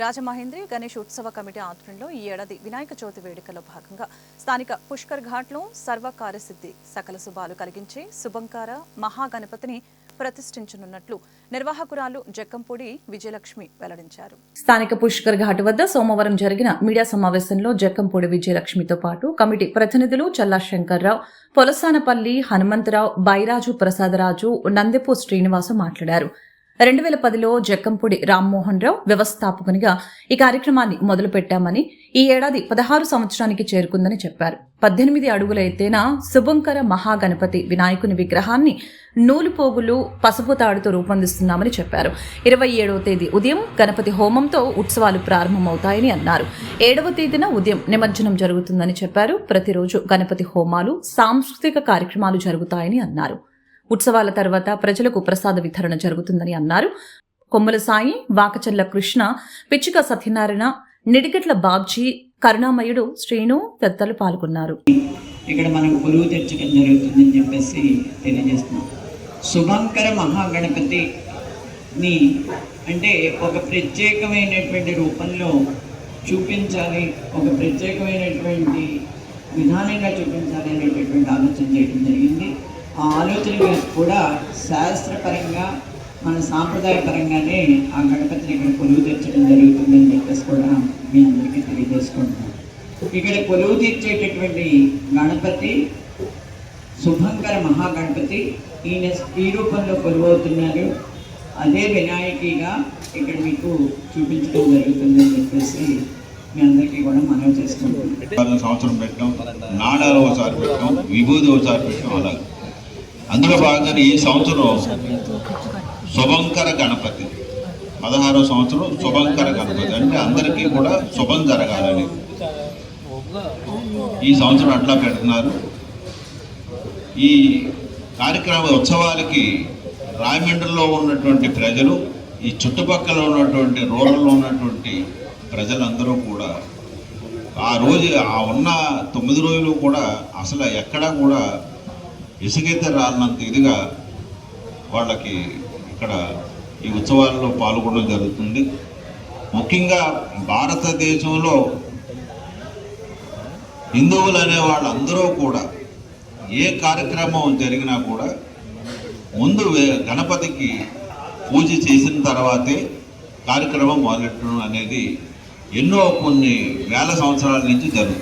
రాజమహేంద్రి గణేష్ ఉత్సవ కమిటీ ఆధ్వర్యంలో ఈ ఏడాది వినాయక చవితి వేడుకలో భాగంగా స్థానిక పుష్కర్ ఘాట్లో సర్వకార్యసిద్ధి సకల శుభాలు కలిగించే శుభంకార మహాగణపతిని ప్రతిష్ఠించనున్నట్లు నిర్వాహకురాలు జక్కంపూడి విజయలక్ష్మి వెల్లడించారు. స్థానిక పుష్కర్ ఘాట్ వద్ద సోమవారం జరిగిన మీడియా సమావేశంలో జక్కంపూడి విజయలక్ష్మితో పాటు కమిటీ ప్రతినిధులు చల్లా శంకర్రావు పొలసానపల్లి హనుమంతరావు బైరాజు ప్రసాదరాజు నందెపు శ్రీనివాసు మాట్లాడారు. రెండు వేల పదిలో జక్కంపూడి రామ్మోహన్ రావు వ్యవస్థాపకునిగా ఈ కార్యక్రమాన్ని మొదలుపెట్టామని ఈ ఏడాది పదహారు సంవత్సరానికి చేరుకుందని చెప్పారు. పద్దెనిమిది అడుగుల ఎత్తైన శుభంకర మహాగణపతి వినాయకుని విగ్రహాన్ని నూలుపోగులు పసుపు తాడుతో రూపొందిస్తున్నామని చెప్పారు. ఇరవై ఏడవ తేదీ ఉదయం గణపతి హోమంతో ఉత్సవాలు ప్రారంభమవుతాయని అన్నారు. ఏడవ తేదీన ఉదయం నిమజ్జనం జరుగుతుందని చెప్పారు. ప్రతిరోజు గణపతి హోమాలు సాంస్కృతిక కార్యక్రమాలు జరుగుతాయని అన్నారు. ఉత్సవాల తర్వాత ప్రజలకు ప్రసాద వితరణ జరుగుతుందని అన్నారు. కొమ్మల సాయి వాకచర్ల కృష్ణ పిచ్చిక సత్యనారాయణ నిడిగట్ల బాబ్జీ కరుణామయుడు శ్రీను పెద్దలు పాల్గొన్నారు. ఇక్కడ మనకు గురువు తెచ్చడం జరుగుతుందని చెప్పేసి తెలియజేస్తున్నాం. శుభంకర మహాగణపతిని అంటే ఒక ప్రత్యేకమైనటువంటి రూపంలో చూపించాలి ఒక ప్రత్యేకమైనటువంటి విధానంగా చూపించాలి అనేటటువంటి ఆలోచన చేయడం జరిగింది. ఆ ఆలోచన కూడా శాస్త్రపరంగా మన సాంప్రదాయపరంగానే ఆ గణపతిని ఇక్కడ కొలువు తెచ్చడం జరుగుతుందని చెప్పేసి కూడా మీ అందరికీ తెలియజేసుకుంటున్నాం. ఇక్కడ కొలువు తీర్చేటటువంటి గణపతి శుభంకర మహాగణపతి ఈయన ఈ రూపంలో కొలువవుతున్నారు. అదే వినాయకిగా ఇక్కడ మీకు చూపించడం జరుగుతుందని చెప్పేసి మీ అందరికీ కూడా మనవి చేసుకుంటున్నాం. సంవత్సరం పెట్టాం నాడాలు ఒకసారి పెట్టాం విభూది ఒకసారి పెట్టాం అలా అందులో భాగంగానే ఈ సంవత్సరం శుభంకర గణపతి. పదహారో సంవత్సరం శుభంకర గణపతి. అంటే అందరికీ కూడా శుభం జరగాలని ఈ సంవత్సరం అట్లా పెడుతున్నారు. ఈ కార్యక్రమ ఉత్సవాలకి రాయమండ్రిలో ఉన్నటువంటి ప్రజలు ఈ చుట్టుపక్కల ఉన్నటువంటి రూరల్లో ఉన్నటువంటి ప్రజలందరూ కూడా ఆ రోజు ఆ ఉన్న తొమ్మిది రోజులు కూడా అసలు ఎక్కడా కూడా ఇసుకైతే రానంత ఇదిగా వాళ్ళకి ఇక్కడ ఈ ఉత్సవాల్లో పాల్గొనడం జరుగుతుంది. ముఖ్యంగా భారతదేశంలో హిందువులు అనే వాళ్ళందరూ కూడా ఏ కార్యక్రమం జరిగినా కూడా ముందు వే- గణపతికి పూజ చేసిన తర్వాతే కార్యక్రమం మొదలెట్టడం అనేది ఎన్నో కొన్ని వేల సంవత్సరాల నుంచి జరుగుతుంది.